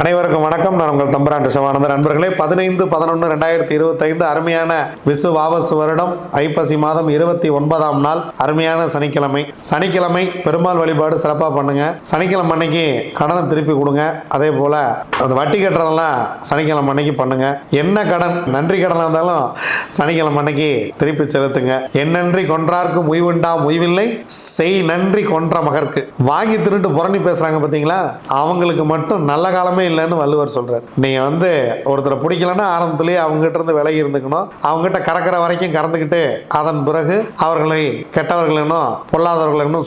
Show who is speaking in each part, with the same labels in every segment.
Speaker 1: அனைவருக்கும் வணக்கம். நான் உங்கள் தம்பரான் சிவானந்தர் நண்பர்களே பதினைந்து பதினொன்று ரெண்டாயிரத்தி இருபத்தைந்து அருமையான விசு வாவசு வருடம் ஐப்பசி மாதம் இருபத்தி ஒன்பதாம் நாள் அருமையான சனிக்கிழமை. சனிக்கிழமை பெருமாள் வழிபாடு சிறப்பாக பண்ணுங்க. சனிக்கிழமை அன்னைக்கு கடனை திருப்பி கொடுங்க. அதே போல அந்த வட்டி கட்டுறதெல்லாம் சனிக்கிழமை அன்னைக்கு பண்ணுங்க. என்ன கடன் நன்றி கடனாக இருந்தாலும் சனிக்கிழமை அன்னைக்கு திருப்பி செலுத்துங்க. என்னன்றி கொன்றார்க்கு முய்வுண்டாம் முய்வில்லை. செய் நன்றி கொன்ற மகற்கு. வாங்கி திருட்டு புரணி பேசுறாங்க பார்த்தீங்களா அவங்களுக்கு மட்டும் நல்ல காலமே இல்லைன்னு வள்ளுவர் சொல்கிறார் நீங்கள் வந்து ஒருத்தரை பிடிக்கலன்னா ஆரம்பத்துலேயே அவங்ககிட்ட இருந்து விலகி இருந்துக்கணும். அவங்ககிட்ட கறக்கிற வரைக்கும் கறந்துக்கிட்டு அதன் பிறகு அவர்களை கெட்டவர்கள் என்னும் பொல்லாதவர்கள் என்னும்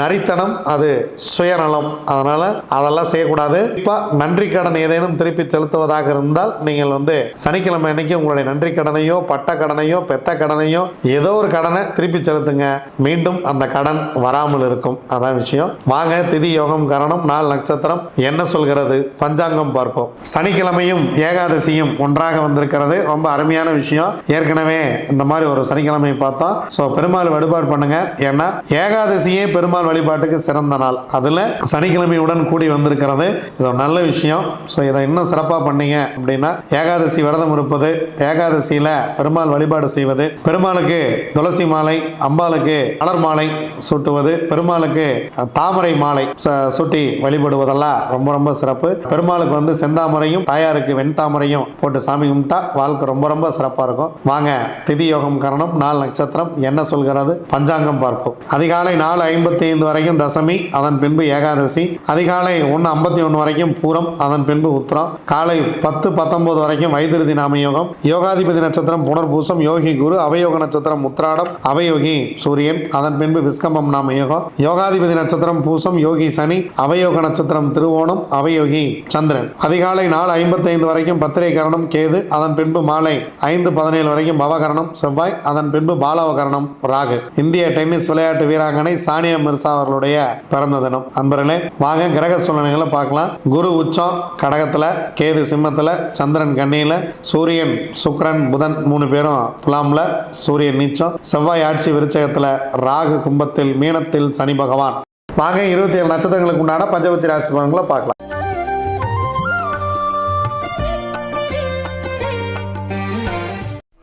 Speaker 1: நரித்தனம் அது சுயநலம். அதனால் அதெல்லாம் செய்யக்கூடாது. இப்போ நன்றி கடன் ஏதேனும் திருப்பி செலுத்துவதாக இருந்தால் நீங்கள் வந்து சனிக்கிழமை அன்னைக்கு உங்களுடைய நன்றி கடனையோ பட்ட கடனையோ பெத்த கடனையோ ஏதோ ஒரு கடனை திருப்பி செலுத்துங்க. மீண்டும் அந்த கடன் வராமல் இருக்கும். அதான் விஷயம். வாங்க திதி யோகம் கரணம் நாள் நட்சத்திரம் என்ன சொல்கிறது? பஞ்சாங்கம் பார்ப்போம். சனிக்கிழமையும் ஏகாதசியும் ஒன்றாக வந்திருக்கிறது. ரொம்ப அருமையான விஷயம். ஏற்கனவே இந்த மாதிரி ஒரு சனிக்கிழமை பார்த்தோம் ஸோ பெருமாள் வழிபாடு பண்ணுங்க. ஏன்னா ஏகாதசியே பெருமாள் வழிபாட்டுக்கு சிறந்த நாள். அதில் சனிக்கிழமையுடன் கூடி வந்திருக்கிறது. இது ஒரு நல்ல விஷயம். ஸோ இதை இன்னும் சிறப்பாக பண்ணீங்க அப்படின்னா ஏகாதசி விரதம் இருப்பது ஏகாதசியில் பெருமாள் வழிபாடு செய்வது பெருமாளுக்கு துளசி மாலை அம்பாளுக்கு மலர் மாலை சூட்டுவது பெருமாளுக்கு தாமரை மாலை ச- சூட்டி வழிபடுவதெல்லாம் ரொம்ப ரொம்ப சிறப்பு. பெருமாளுக்கு வந்து செந்தாமரையும் தாயாருக்கு வெண்தாமரையும் போட்டு சாமி கும்பிட்டா வாழ்க்கை ரொம்ப ரொம்ப சிறப்பா இருக்கும். வாங்க திதி யோகம் கரணம் நாலு நட்சத்திரம் என்ன சொல்கிறது? பஞ்சாங்கம் பார்ப்போம். அதிகாலை நாலு ஐம்பத்தி ஐந்து வரைக்கும் தசமி அதன் பின்பு ஏகாதசி. அதிகாலை ஒன்று ஐம்பத்தி ஒன்று வரைக்கும் பூரம் அதன் பின்பு உத்திரம். காலை பத்து பத்தொன்பது வரைக்கும் வைத்திருதி நாம யோகம். யோகாதிபதி நட்சத்திரம் புனர்பூசம் யோகி குரு அவயோக நட்சத்திரம் உத்திராடம் அவயோகி சூரியன் அதன் பின்பு விஸ்கமம் நாம யோகம். யோகாதிபதி நட்சத்திரம் பூசம் யோகி சனி அவயோக நட்சத்திரம் திருவோணம் அவயோகி சந்திரன். அதிகாலை நாலு ஐம்பத்தி ஐந்து வரைக்கும் பத்திரை கரணம் கேது அதன் பின்பு மாலை ஐந்து பதினேழு வரைக்கும் பவகரணம் செவ்வாய் அதன் பின்பு பாலவகரணம் ராகு. இந்திய டென்னிஸ் விளையாட்டு வீராங்கனை சானியா மிர்சா அவர்களுடைய பிறந்த தினம். அன்பர்களே வாங்க கிரக சூழ்நிலைகளை பார்க்கலாம். குரு உச்சம் கடகத்துல கேது சிம்மத்துல சந்திரன் கண்ணியில சூரியன் சுக்ரன் புதன் மூணு பேரும் துலாம்ல சூரியன் நீச்சம். செவ்வாய் ஆட்சி விருச்சகத்துல ராகு கும்பத்தில் மீனத்தில் சனி பகவான். வாங்க இருபத்தி ஏழு நட்சத்திரங்களுக்கு உண்டான பஞ்சபட்சி ராசி பலன்களை பார்க்கலாம்.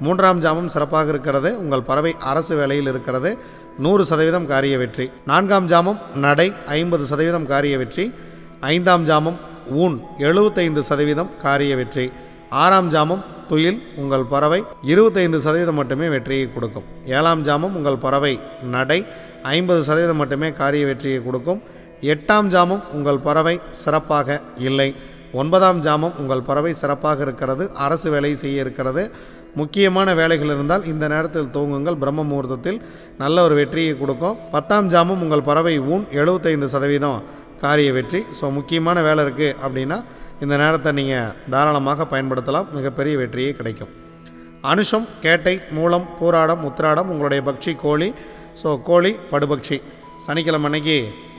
Speaker 1: மூன்றாம் ஜாமம் சிறப்பாக இருக்கிறது. உங்கள் பறவை அரசு வேலையில் இருக்கிறது. நூறு சதவீதம் காரிய வெற்றி. நான்காம் ஜாமம் நடை ஐம்பது சதவீதம் காரிய வெற்றி. ஐந்தாம் ஜாமம் ஊன் எழுபத்தைந்து சதவீதம் காரிய வெற்றி. ஆறாம் ஜாமம் துயில் உங்கள் பறவை இருபத்தைந்து சதவீதம் மட்டுமே வெற்றியை கொடுக்கும். ஏழாம் ஜாமம் உங்கள் பறவை நடை ஐம்பது சதவீதம் மட்டுமே காரிய வெற்றியை கொடுக்கும். எட்டாம் ஜாமம் உங்கள் பறவை சிறப்பாக இல்லை. ஒன்பதாம் ஜாமம் உங்கள் பறவை சிறப்பாக இருக்கிறது. அரசு வேலை செய்ய இருக்கிறது. முக்கியமான வேலைகள் இருந்தால் இந்த நேரத்தில் தூங்குங்கள். பிரம்ம முகூர்த்தத்தில் நல்ல ஒரு வெற்றியை கொடுக்கும். பத்தாம் ஜாமும் உங்கள் பறவை ஊன் எழுபத்தைந்து சதவீதம் காரிய வெற்றி. ஸோ முக்கியமான வேலை இருக்குது அப்படின்னா இந்த நேரத்தை நீங்கள் தாராளமாக பயன்படுத்தலாம். மிகப்பெரிய வெற்றியே கிடைக்கும். அனுஷம் கேட்டை மூலம் பூராடம் உத்திராடம் உங்களுடைய பக்ஷி கோழி. ஸோ கோழி படுபக்ஷி. சனிக்கிழமை அன்னைக்கு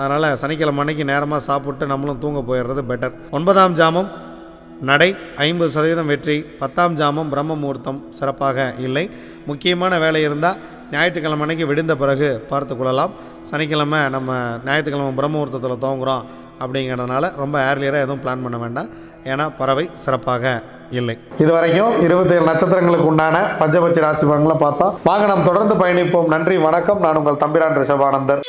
Speaker 1: அதனால் சனிக்கிழமை அன்னைக்கு நேரமாக சாப்பிட்டு நம்மளும் தூங்க போயிடுறது பெட்டர் ஒன்பதாம் ஜாமம் நடை ஐம்பது சதவீதம் வெற்றி. பத்தாம் ஜாமம் பிரம்ம முகூர்த்தம் சிறப்பாக இல்லை. முக்கியமான வேலை இருந்தால் ஞாயிற்றுக்கிழமை அன்னைக்கு விடுந்த பிறகு பார்த்து கொள்ளலாம். சனிக்கிழமை நம்ம ஞாயிற்றுக்கிழமை பிரம்ம முகூர்த்தத்தில் துவங்குறோம் அப்படிங்கிறதுனால ரொம்ப ஏர்லியராக எதுவும் பிளான் பண்ண வேண்டாம். ஏன்னா பறவை சிறப்பாக இல்லை. இதுவரைக்கும் இருபத்தேழு நட்சத்திரங்களுக்கு உண்டான பஞ்சபட்சி ராசி பங்களை பார்த்தோம் வாங்க நாம் தொடர்ந்து பயணிப்போம். நன்றி வணக்கம். நான் உங்கள் தம்பிரான் ரிஷபானந்தர்.